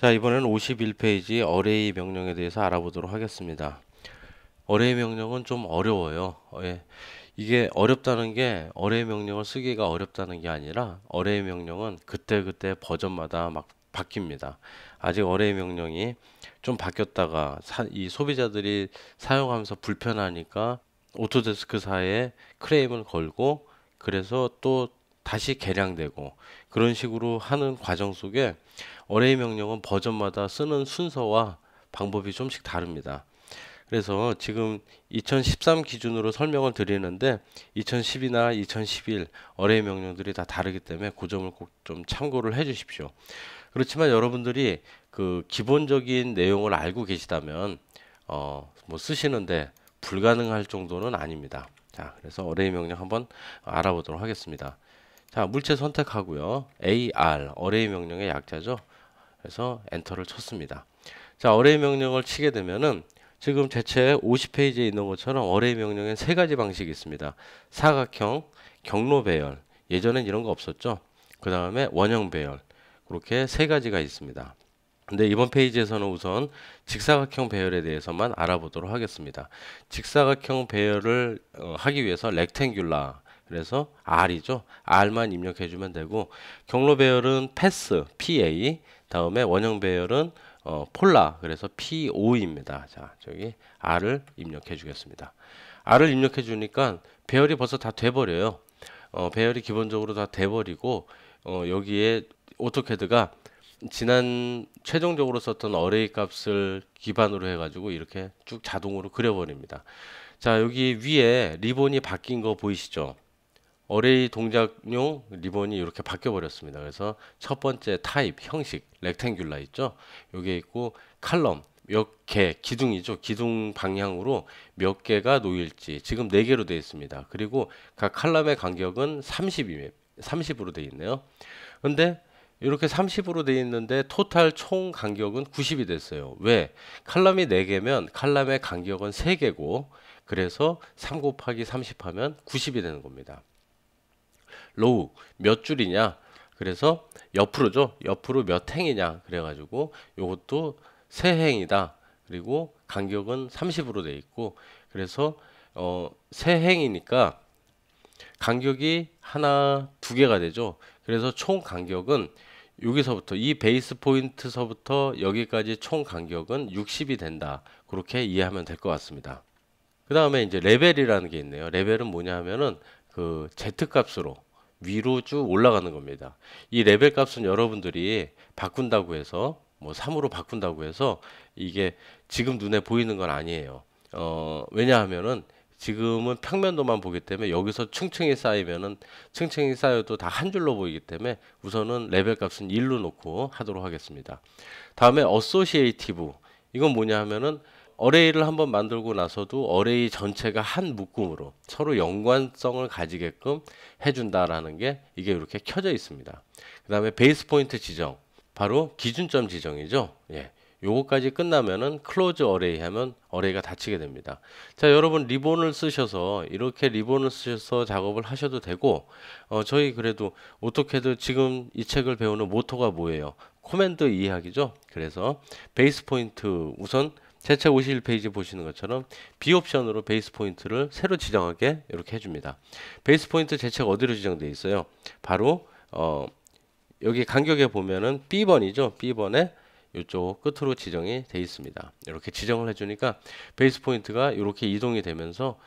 자, 이번에는 51페이지 어레이 명령에 대해서 알아보도록 하겠습니다. 어레이 명령은 좀 어려워요. 어, 예. 이게 어렵다는 게 어레이 명령을 쓰기가 어렵다는 게 아니라 어레이 명령은 그때그때 버전마다 막 바뀝니다. 아직 어레이 명령이 좀 바뀌었다가 사, 이 소비자들이 사용하면서 불편하니까 오토데스크사에 크레임을 걸고 그래서 또 다시 개량되고 그런 식으로 하는 과정 속에 어레이 명령은 버전마다 쓰는 순서와 방법이 좀씩 다릅니다. 그래서 지금 2013 기준으로 설명을 드리는데 2010이나 2011 어레이 명령들이 다 다르기 때문에 그 점을 꼭 좀 참고를 해 주십시오. 그렇지만 여러분들이 그 기본적인 내용을 알고 계시다면 어 뭐 쓰시는데 불가능할 정도는 아닙니다. 자, 그래서 어레이 명령 한번 알아보도록 하겠습니다. 자, 물체 선택하고요. AR 어레이 명령의 약자죠. 그래서 엔터를 쳤습니다. 자, 어레이 명령을 치게 되면은 지금 제책 50페이지에 있는 것처럼 어레이 명령엔 세 가지 방식이 있습니다. 사각형, 경로 배열. 예전엔 이런 거 없었죠. 그 다음에 원형 배열. 그렇게 세 가지가 있습니다. 근데 이번 페이지에서는 우선 직사각형 배열에 대해서만 알아보도록 하겠습니다. 직사각형 배열을 어, 하기 위해서 렉탱귤라 그래서 R이죠. R만 입력해 주면 되고 경로 배열은 패스 PA 다음에 원형 배열은 어, 폴라 그래서 P5입니다. 자 저기 R을 입력해 주겠습니다. R을 입력해 주니까 배열이 벌써 다 돼버려요. 어, 배열이 기본적으로 다 돼버리고 어, 여기에 오토캐드가 지난 최종적으로 썼던 어레이 값을 기반으로 해가지고 이렇게 쭉 자동으로 그려버립니다. 자 여기 위에 리본이 바뀐 거 보이시죠? 어레이 동작용 리본이 이렇게 바뀌어 버렸습니다. 그래서 첫 번째 타입 형식 렉탱귤라 있죠. 여기에 있고 칼럼 몇 개 기둥이죠. 기둥 방향으로 몇 개가 놓일지 지금 네 개로 되어 있습니다. 그리고 각 칼럼의 간격은 30이 30으로 되어 있네요. 근데 이렇게 30으로 되어 있는데 토탈 총 간격은 90이 됐어요. 왜? 칼럼이 4개면 칼럼의 간격은 3개고 그래서 3 곱하기 30 하면 90이 되는 겁니다. 로우 몇 줄이냐? 그래서 옆으로죠. 옆으로 몇 행이냐? 그래가지고 이것도 세 행이다. 그리고 간격은 30으로 돼 있고 그래서 어, 세 행이니까 간격이 하나 두 개가 되죠. 그래서 총 간격은 여기서부터 이 베이스 포인트서부터 여기까지 총 간격은 60이 된다. 그렇게 이해하면 될 것 같습니다. 그 다음에 이제 레벨이라는 게 있네요. 레벨은 뭐냐 하면은 그 Z 값으로 위로 쭉 올라가는 겁니다. 이 레벨 값은 여러분들이 바꾼다고 해서 뭐 3으로 바꾼다고 해서 이게 지금 눈에 보이는 건 아니에요. 어, 왜냐하면은 지금은 평면도만 보기 때문에 여기서 층층이 쌓이면은 층층이 쌓여도 다 한 줄로 보이기 때문에 우선은 레벨 값은 1로 놓고 하도록 하겠습니다. 다음에 어소시에이티브 이건 뭐냐 하면은 어레이를 한번 만들고 나서도 어레이 전체가 한 묶음으로 서로 연관성을 가지게끔 해준다라는 게 이게 이렇게 켜져 있습니다. 그 다음에 베이스 포인트 지정 바로 기준점 지정이죠. 예. 요거까지 끝나면은 클로즈 어레이 하면 어레이가 닫히게 됩니다. 자, 여러분 리본을 쓰셔서 이렇게 리본을 쓰셔서 작업을 하셔도 되고 어, 저희 그래도 오토캐드 지금 이 책을 배우는 모토가 뭐예요? 코맨드 이해하기죠. 그래서 베이스 포인트 우선 제책 51페이지 보시는 것처럼 B 옵션으로 베이스 포인트를 새로 지정하게 이렇게 해줍니다. 베이스 포인트 제책 어디로 지정되어 있어요? 바로 어, 여기 간격에 보면은 B번이죠. B번에 이쪽 끝으로 지정이 되어 있습니다. 이렇게 지정을 해주니까 베이스 포인트가 이렇게 이동이 되면서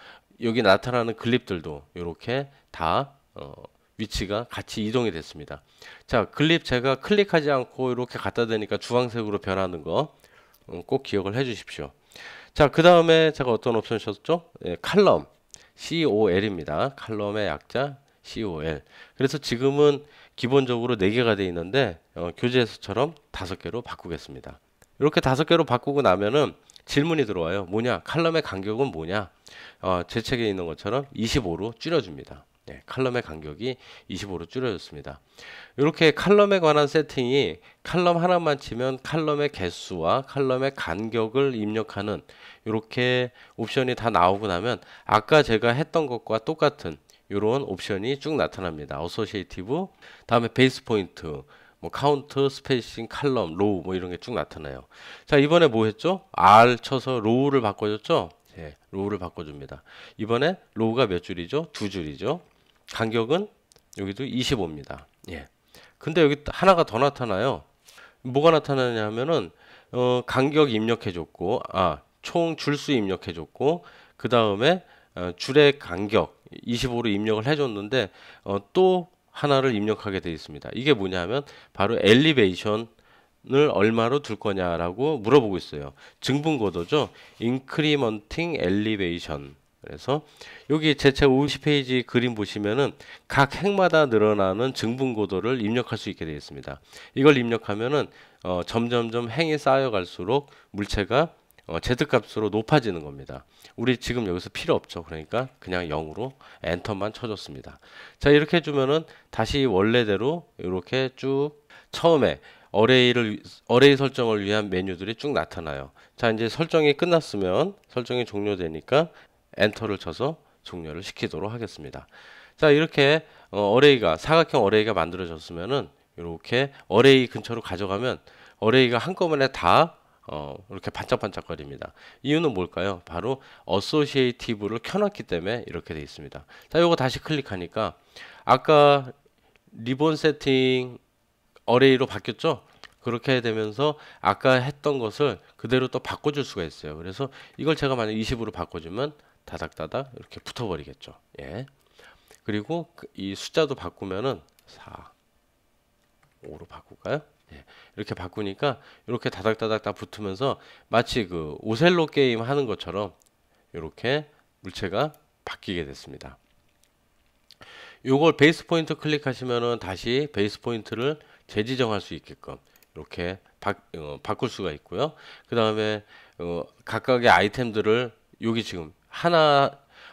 여기 나타나는 글립들도 이렇게 다 어, 위치가 같이 이동이 됐습니다. 자, 글립 제가 클릭하지 않고 이렇게 갖다 대니까 주황색으로 변하는 거 꼭 어, 기억을 해 주십시오. 자, 그 다음에 제가 어떤 옵션 셨죠? 예, 칼럼 COL입니다. 칼럼의 약자 COL. 그래서 지금은 기본적으로 4개가 되어 있는데 어, 교재에서처럼 5개로 바꾸겠습니다. 이렇게 5개로 바꾸고 나면은 질문이 들어와요. 뭐냐? 칼럼의 간격은 뭐냐? 어, 제 책에 있는 것처럼 25로 줄여줍니다. 네, 칼럼의 간격이 25로 줄여졌습니다. 이렇게 칼럼에 관한 세팅이 칼럼 하나만 치면 칼럼의 개수와 칼럼의 간격을 입력하는 이렇게 옵션이 다 나오고 나면 아까 제가 했던 것과 똑같은 이런 옵션이 쭉 나타납니다. 어소시에이티브, 다음에 베이스 포인트, 뭐 카운트, 스페이싱, 칼럼, 로우 뭐 이런 게 쭉 나타나요. 자 이번에 뭐 했죠? R 쳐서 로우를 바꿔줬죠? 예, 로우를 바꿔줍니다. 이번에 로우가 몇 줄이죠? 두 줄이죠. 간격은 여기도 25입니다. 예. 근데 여기 하나가 더 나타나요. 뭐가 나타나냐 하면은 어, 간격 입력해 줬고 아 총 줄수 입력해 줬고 그 다음에 어, 줄의 간격 25로 입력을 해 줬는데 어, 또 하나를 입력하게 되어 있습니다. 이게 뭐냐면 바로 엘리베이션을 얼마로 둘 거냐라고 물어보고 있어요. 증분 고도죠. incrementing elevation. 그래서 여기 제책 50페이지 그림 보시면은 각 핵마다 늘어나는 증분 고도를 입력할 수 있게 되어 있습니다. 이걸 입력하면은 어, 점점점 행이 쌓여갈수록 물체가 어, 제드값으로 높아지는 겁니다. 우리 지금 여기서 필요 없죠. 그러니까 그냥 0으로 엔터만 쳐줬습니다. 자 이렇게 해주면은 다시 원래대로 이렇게 쭉 처음에 어레이를 어레이 설정을 위한 메뉴들이 쭉 나타나요. 자 이제 설정이 끝났으면 설정이 종료되니까 엔터를 쳐서 종료를 시키도록 하겠습니다. 자 이렇게 어, 레이가 사각형 어레이가 만들어졌으면은 이렇게 어레이 근처로 가져가면 어레이가 한꺼번에 다 어, 이렇게 반짝반짝거립니다. 이유는 뭘까요? 바로 어소시에이티브를 켜놨기 때문에 이렇게 되어 있습니다. 자, 요거 다시 클릭하니까 아까 리본 세팅 어레이로 바뀌었죠? 그렇게 되면서 아까 했던 것을 그대로 또 바꿔줄 수가 있어요. 그래서 이걸 제가 만약 20으로 바꿔주면 다닥다닥 이렇게 붙어버리겠죠. 예. 그리고 그이 숫자도 바꾸면은 4, 5로 바꿀까요? 예, 이렇게 바꾸니까 이렇게 다닥다닥 다 붙으면서 마치 그 오셀로 게임 하는 것처럼 이렇게 물체가 바뀌게 됐습니다. 요걸 베이스 포인트 클릭하시면은 다시 베이스 포인트를 재지정할 수 있게끔 이렇게 바, 어, 바꿀 수가 있고요. 그 다음에 어, 각각의 아이템들을 여기 지금 하나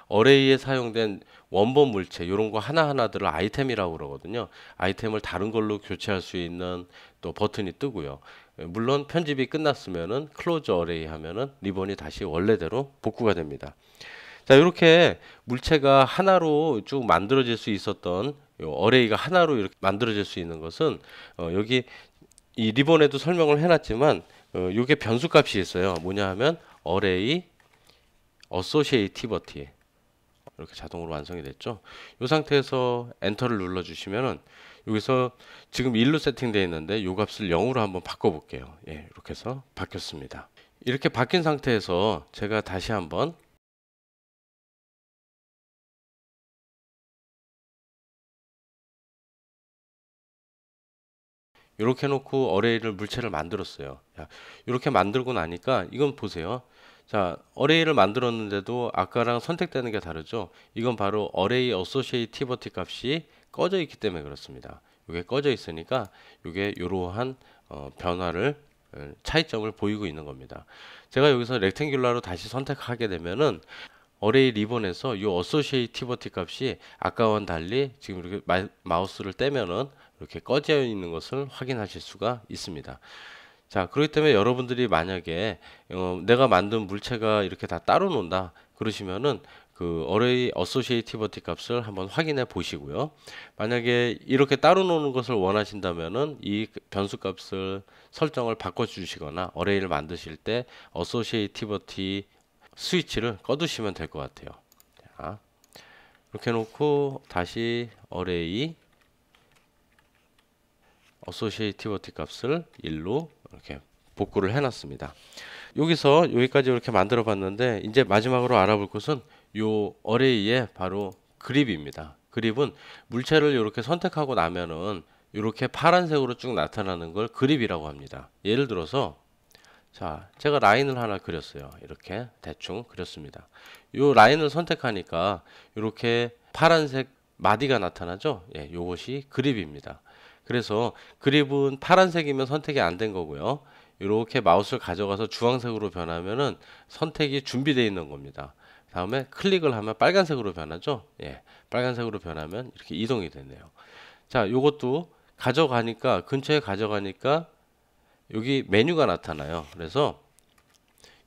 어레이에 사용된 원본 물체 이런 거 하나하나들을 아이템이라고 그러거든요. 아이템을 다른 걸로 교체할 수 있는 또 버튼이 뜨고요. 물론 편집이 끝났으면은 클로즈 어레이 하면은 리본이 다시 원래대로 복구가 됩니다. 자 이렇게 물체가 하나로 쭉 만들어질 수 있었던 어레이가 하나로 이렇게 만들어질 수 있는 것은 어, 여기 이 리본에도 설명을 해놨지만 어, 이게 변수 값이 있어요. 뭐냐 하면 어레이 어소시에이티버티 이렇게 자동으로 완성이 됐죠. 이 상태에서 엔터를 눌러 주시면은 여기서 지금 1로 세팅되어 있는데 이 값을 0으로 한번 바꿔 볼게요. 예, 이렇게 해서 바뀌었습니다. 이렇게 바뀐 상태에서 제가 다시 한번 이렇게 해놓고 어레이를 물체를 만들었어요. 이렇게 만들고 나니까 이건 보세요. 자, 어레이를 만들었는데도 아까랑 선택되는 게 다르죠. 이건 바로 어레이 어소시에이티버티 값이 꺼져 있기 때문에 그렇습니다. 이게 꺼져 있으니까 이게 이러한 어, 변화를 어, 차이점을 보이고 있는 겁니다. 제가 여기서 렉탱귤라로 다시 선택하게 되면은 어레이 리본에서 이 어소시에이티버티 값이 아까와는 달리 지금 이렇게 마, 우스를 떼면은 이렇게 꺼져 있는 것을 확인하실 수가 있습니다. 자, 그렇기 때문에 여러분들이 만약에 어, 내가 만든 물체가 이렇게 다 따로 논다 그러시면은 그 어레이 어소시에이티버티 값을 한번 확인해 보시고요. 만약에 이렇게 따로 노는 것을 원하신다면은 이 변수 값을 설정을 바꿔 주시거나 어레이를 만드실 때 어소시에이티버티 스위치를 꺼 두시면 될 것 같아요. 자, 이렇게 놓고 다시 어레이 어소시에이티버티 값을 1로 이렇게 복구를 해놨습니다. 여기서 여기까지 이렇게 만들어 봤는데 이제 마지막으로 알아볼 것은 요 어레이의 바로 그립입니다. 그립은 물체를 이렇게 선택하고 나면은 이렇게 파란색으로 쭉 나타나는 걸 그립이라고 합니다. 예를 들어서 자 제가 라인을 하나 그렸어요. 이렇게 대충 그렸습니다. 요 라인을 선택하니까 이렇게 파란색 마디가 나타나죠. 예, 요것이 그립입니다. 그래서 그립은 파란색이면 선택이 안 된 거고요. 이렇게 마우스를 가져가서 주황색으로 변하면은 선택이 준비되어 있는 겁니다. 다음에 클릭을 하면 빨간색으로 변하죠. 예, 빨간색으로 변하면 이렇게 이동이 되네요. 자, 이것도 가져가니까 근처에 가져가니까 여기 메뉴가 나타나요. 그래서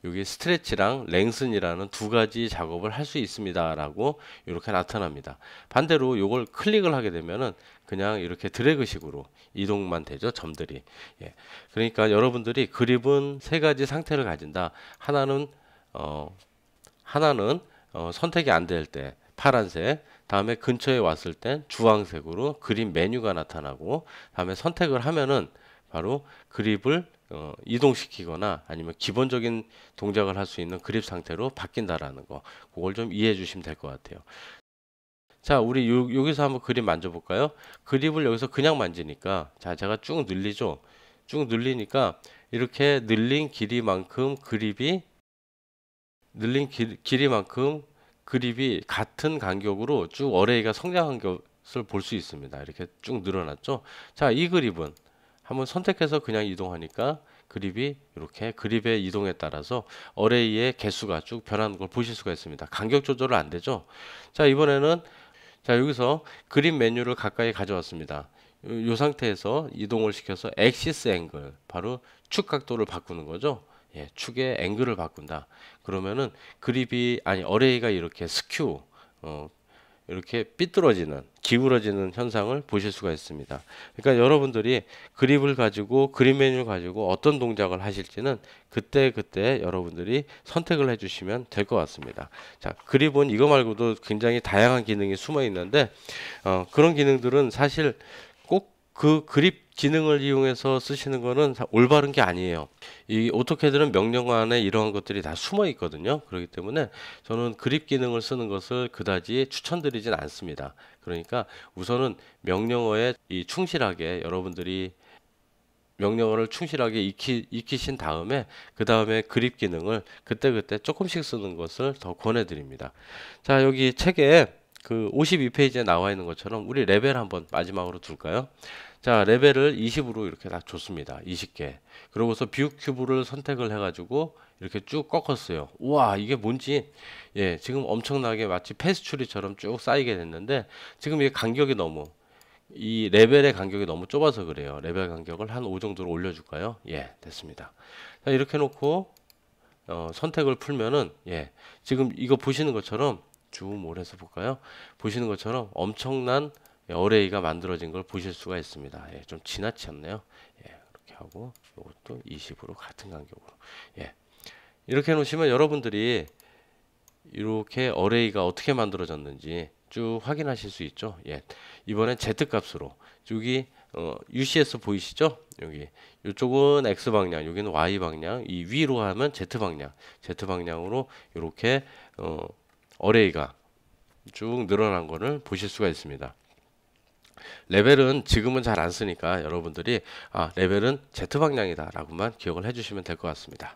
여기 스트레치랑 랭슨이라는 두 가지 작업을 할 수 있습니다 라고 이렇게 나타납니다. 반대로 이걸 클릭을 하게 되면은 그냥 이렇게 드래그 식으로 이동만 되죠 점들이. 예. 그러니까 여러분들이 그립은 세 가지 상태를 가진다. 하나는 어 하나는 어 선택이 안 될 때 파란색, 다음에 근처에 왔을 땐 주황색으로 그립 메뉴가 나타나고 다음에 선택을 하면은 바로 그립을 어, 이동시키거나 아니면 기본적인 동작을 할 수 있는 그립 상태로 바뀐다라는 거 그걸 좀 이해해 주시면 될 것 같아요. 자 우리 요, 여기서 한번 그립 만져볼까요? 그립을 여기서 그냥 만지니까 자 제가 쭉 늘리죠? 쭉 늘리니까 이렇게 늘린 길이만큼 그립이 늘린 길, 길이만큼 그립이 같은 간격으로 쭉 어레이가 성장한 것을 볼 수 있습니다. 이렇게 쭉 늘어났죠? 자 이 그립은 한번 선택해서 그냥 이동하니까 그립이 이렇게 그립의 이동에 따라서 어레이의 개수가 쭉 변하는 걸 보실 수가 있습니다. 간격 조절은 안 되죠. 자 이번에는 자 여기서 그립 메뉴를 가까이 가져왔습니다. 이 상태에서 이동을 시켜서 엑시스 앵글 바로 축 각도를 바꾸는 거죠. 예, 축의 앵글을 바꾼다. 그러면은 그립이 아니 어레이가 이렇게 스큐 어, 이렇게 삐뚤어지는 기울어지는 현상을 보실 수가 있습니다. 그러니까 여러분들이 그립을 가지고 그립 메뉴를 가지고 어떤 동작을 하실지는 그때 그때 여러분들이 선택을 해주시면 될 것 같습니다. 자 그립은 이거 말고도 굉장히 다양한 기능이 숨어 있는데 어, 그런 기능들은 사실 그 그립 기능을 이용해서 쓰시는 거는 올바른 게 아니에요. 이 오토캐드는 명령 안에 이러한 것들이 다 숨어 있거든요. 그렇기 때문에 저는 그립 기능을 쓰는 것을 그다지 추천드리진 않습니다. 그러니까 우선은 명령어에 이 충실하게 여러분들이 명령어를 충실하게 익히, 익히신 다음에 그 다음에 그립 기능을 그때그때 조금씩 쓰는 것을 더 권해드립니다. 자 여기 책에 그 52페이지에 나와 있는 것처럼 우리 레벨 한번 마지막으로 둘까요? 자 레벨을 20으로 이렇게 다 줬습니다. 20개. 그러고서 뷰 큐브를 선택을 해가지고 이렇게 쭉 꺾었어요. 우와 이게 뭔지. 예 지금 엄청나게 마치 패스츄리처럼 쭉 쌓이게 됐는데 지금 이게 간격이 너무 이 레벨의 간격이 너무 좁아서 그래요. 레벨 간격을 한 5 정도로 올려줄까요? 예 됐습니다. 자 이렇게 놓고 어, 선택을 풀면은 예 지금 이거 보시는 것처럼 줌올 해서 볼까요 보시는 것처럼 엄청난 어레이가 만들어진 걸 보실 수가 있습니다. 예, 좀 지나쳤네요. 예, 이렇게 하고 이것도 20으로 같은 간격으로. 예. 이렇게 놓으시면 여러분들이 이렇게 어레이가 어떻게 만들어졌는지 쭉 확인하실 수 있죠. 예. 이번엔 Z 값으로 여기 어, UCS 보이시죠? 여기 이쪽은 X 방향, 여기는 Y 방향, 이 위로 하면 Z 방향, Z 방향으로 이렇게 어, 어레이가 쭉 늘어난 거를 보실 수가 있습니다. 레벨은 지금은 잘 안 쓰니까 여러분들이 아 레벨은 Z 방향이다 라고만 기억을 해주시면 될 것 같습니다.